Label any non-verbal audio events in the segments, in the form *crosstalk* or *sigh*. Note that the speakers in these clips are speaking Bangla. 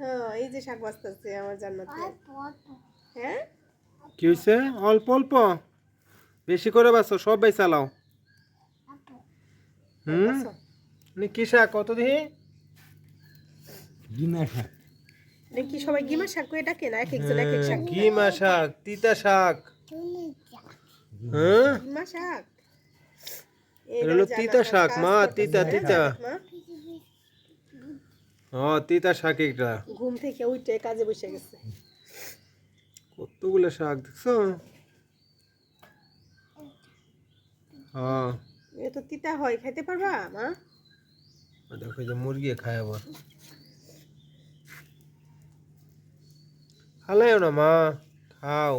হ্যাঁ এই যে শাক বাঁচতেছে আমার জান্নাতে। হ্যাঁ? কি হয়েছে অল্প অল্প? বেশি করে বাসো সব বাই চালাও হুম? কি শাক? কত দিহি? ডিমা শাক। এটা কি সবাই গিমা শাক? করে ডাকে না? এক একজন এক এক শাক। গিমা শাক তিতা শাক। হ্যাঁ? গিমা শাক? এটা হলো তিতা শাক, মা, তিতা, তিতা। ও তিতা শাক এটা ঘুম থেকে উঠে কাজে বসে গেছে। কতগুলো শাক দেখছ? হ্যাঁ এ তো তিতা হয় খাইতে পারবা মা? দেখো যে মুরগি খায় আবার। খালাইও না মা? খাও।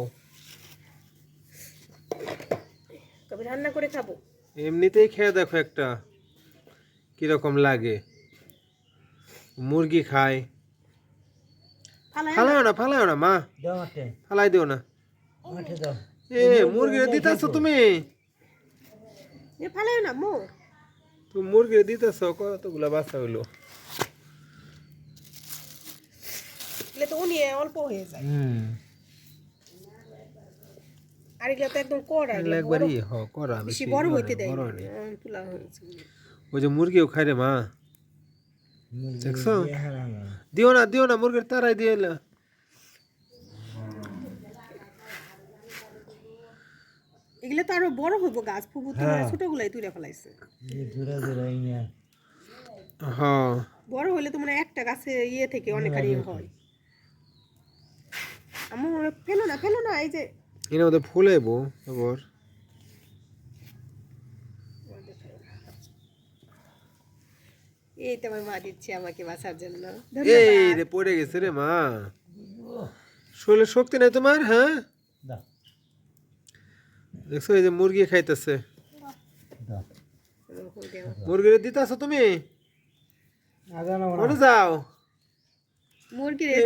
তবে রান্না করে খাব। এমনিতেই খেয়ে দেখো একটা। কীরকম লাগে। মুরগি খায়। ফালাইও না? ফালাইও না মা। ফালাই দিও না। এ মুরগিরে দিতেছো তুমি? এ ফালাই না মো। তুমি মুরগিরে দিতেছো কতগুলা বাচ্চা হইল? তো উনি অল্প হয়ে যায়। হুম। আর এগুলো তো একদম কড়া একবারই হ করা বেশি বেশি বড় বড় হইতে দেয় বড় না। নেই। আম, তুলা হয়েছে। ওই যে মুরগিও খায় রে মা। দেখছ দিও না দিও না মুরগির তারাই দিয়ে এলা। এগুলো তো আরও বড় হইব গাছ ফুবু তো হ্যাঁ। ছোট গুলাই তুলে ফেলাইছে ইয়া হ্যাঁ। বড় হইলে তো মানে একটা গাছে ইয়ে থেকে অনেকখানি হয়। আমার ফেলো না ফেলো না এই যে এর মধ্যে ফুল এবো আবার এই তো আমার মা দিচ্ছে আমাকে বাঁচার জন্য। এই রে পড়ে গেছে রে মা। শরীরে শক্তি নাই তোমার হ্যাঁ? দেখছ এই যে মুরগি খাইতেছে। মুরগিরে দিতেছো তুমি? আগে হ্যাঁ। ওরে যাও।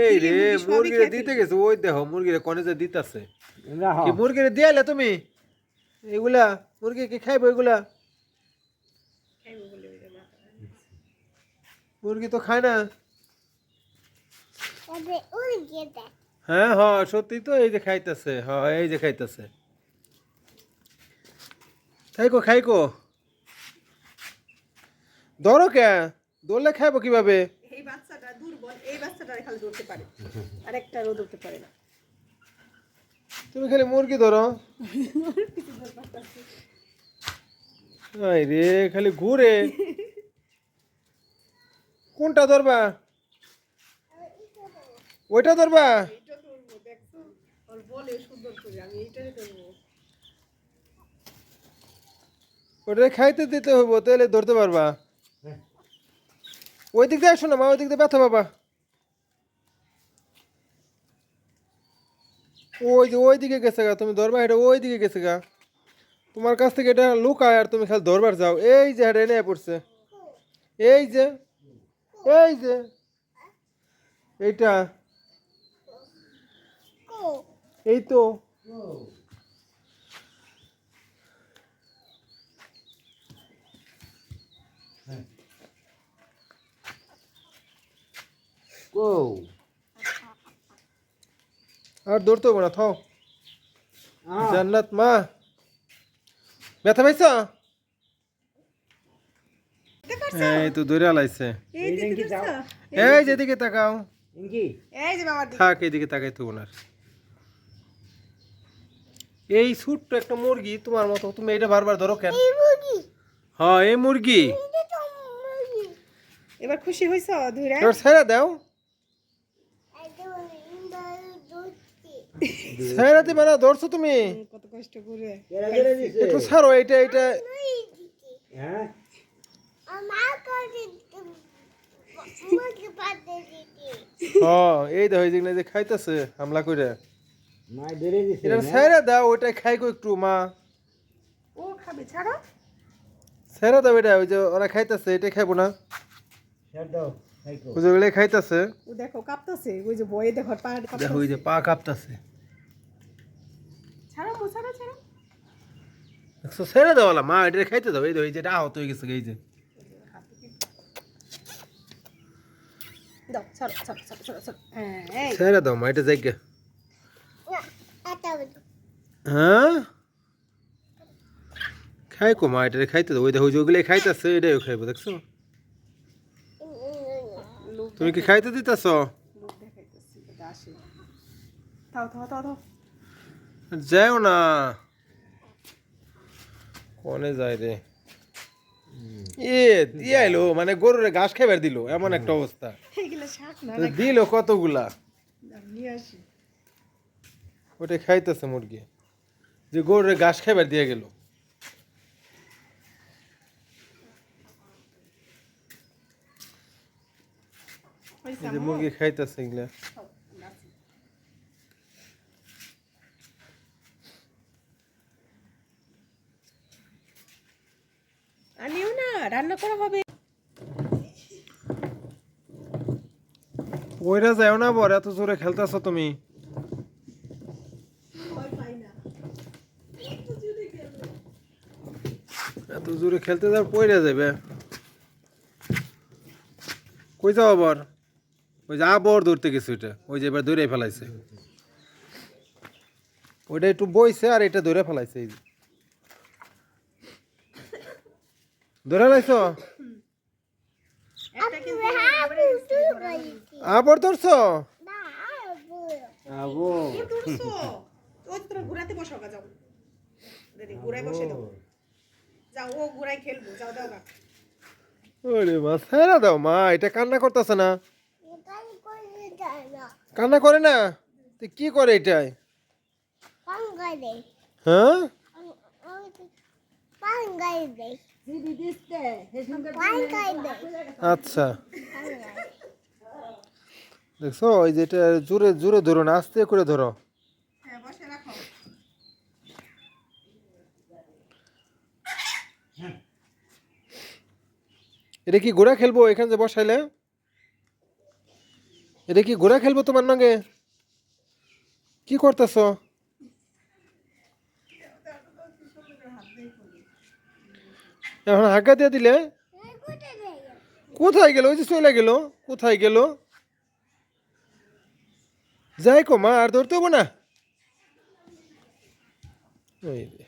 এই রে মুরগিরে দিতে গেছে। ওই দেখো মুরগিরে কনে যে দিতেছে। রাহো। কি মুরগিরে দিয়ালে তুমি? এগুলা মুরগি কি খাইবো এগুলা? মুরগি তো খায় না। হ্যাঁ হ সত্যি তো এই যে খাইতেছে হ এই যে খাইতেছে। খাইকো খাইকো। ধরো কে দৌড়লে খাইবো কীভাবে? এই বাচ্চাটা দুর্বল এই বাচ্চাটা খালি ধরতে পারে আরেকটারও ধরতে পারে না। তুমি খালি মুরগি ধরো। *laughs* রে খালি ঘুরে। কোনটা ধরবা? ওইটা ধরবা? এইটা ধরবো দেখছ ওর বলে সুন্দর করে আমি এইটাই ধরবো। ওটা খাইতে দিতে হইব তাহলে ধরতে পারবা। ওই দিক দিয়ে আসো না মা ওই দিক দিয়ে ব্যথা বাবা ওই যে ওই দিকে গেছে গা তুমি ধরবা এটা ওই দিকে গেছে গা। তোমার কাছ থেকে এটা লুকায় আর তুমি খালি ধরবার যাও। এই যে এটা এনে পড়ছে। এই যে এই যে এইটা। এই তো। আর ধরতে হবে না থাও। জান্নাত মা। ব্যথা পাইছ? এই তো ধরে আলাইছে। এই যেদিকে তাকাও। থাক এদিকে তাকাই তো ওনার এই ছোট্ট একটা মুরগি তোমার মতো তুমি এটা বারবার ধরো কেন? হ্যাঁ এই মুরগি। এবার খুশি হইছ ধুরে এবার ছেড়ে দাও। ছেড়ে দিবে না ধরছো তুমি। কত কষ্ট করে। কেরা কেরা দিছে একটু ছাড়ো এটা এটা হ্যাঁ? এই দেখো যে যে খাইতেছে হামলা করে এটা ছেড়ে দাও ওইটা খাইকো একটু মা। ও খাবে ছাড়ো। ছেড়ে দাও এটা ওই যে ওরা খাইতেছে এটা খাইবো না। ছাড় ওই যে ওগুলো খাইতেছে। ও দেখো কাঁপতাছে ওই যে বয়ে দেখো পা দেখো ওই যে পা কাঁপতেছে। ছাড়ো মো ছাড়ো ছাড়ো। ছেড়ে দেওয়ালা মা এটা খাইতে দাও। এই যে এই যেটা আহত হয়ে গেছে এই যে। দাও সরো সরো সরো সরো সরো হ্যাঁ দাও মা এটা যাই হ্যাঁ? খাই কো মা এটা খাইতে ওই দেখো ওইগুলো খাইতেছে এটাই খাইবো দেখছ? তুমি কি খাইতে দিতেছ? যাও না। কোনে যায় রে? এ মানে গরুরে ঘাস খাইবার দিল এমন একটা অবস্থা। দিল কতগুলা? ওটা খাইতেছে মুরগি। যে গরুরে ঘাস খাইবার দিয়ে গেল? মুরগি খাইতেছে এগুলা খাও, আমরা আছি। আর নিও না রান্না করা হবে ওইরা যাও না বর এত জোরে খেলতেছ তুমি। এত জোরে খেলতে যাও পয়রা যাবে কই যাও আবার ওই যে আবর ধরতে গেছে ওইটা। ওই যে এবার ধরে ফেলাইছে। ওইটা একটু বইছে আর এটা ধরে ফেলাইছে এই যে। ধরে লাইছো আবর ধরছো? আবো ওই তোরা ঘুরাতে বসো গা যাও দিদি ঘুরাই বসে দাও যাও ও ঘুরাই খেলব যাও দাও গা ওরে মা দাও মা এটা কান্না করতেছে না। কান্না করে না? তো কি করে এটাই হ্যাঁ? আচ্ছা। দেখছ ওই যে এটা জোরে জোরে ধরো না আস্তে করে ধরো। হ্যাঁ বসে রাখো। এটা কি ঘোড়া খেলব এখানে যে বসাইলে? এটা কি ঘোড়া খেলব তোমার নাগে কি করতেছ? এখন হাঁকা দিয়ে দিলে? কোথায় গেল? ওই যে চলে গেল। কোথায় গেল? যাই কো মা, আর ধরতে হব না? ওই।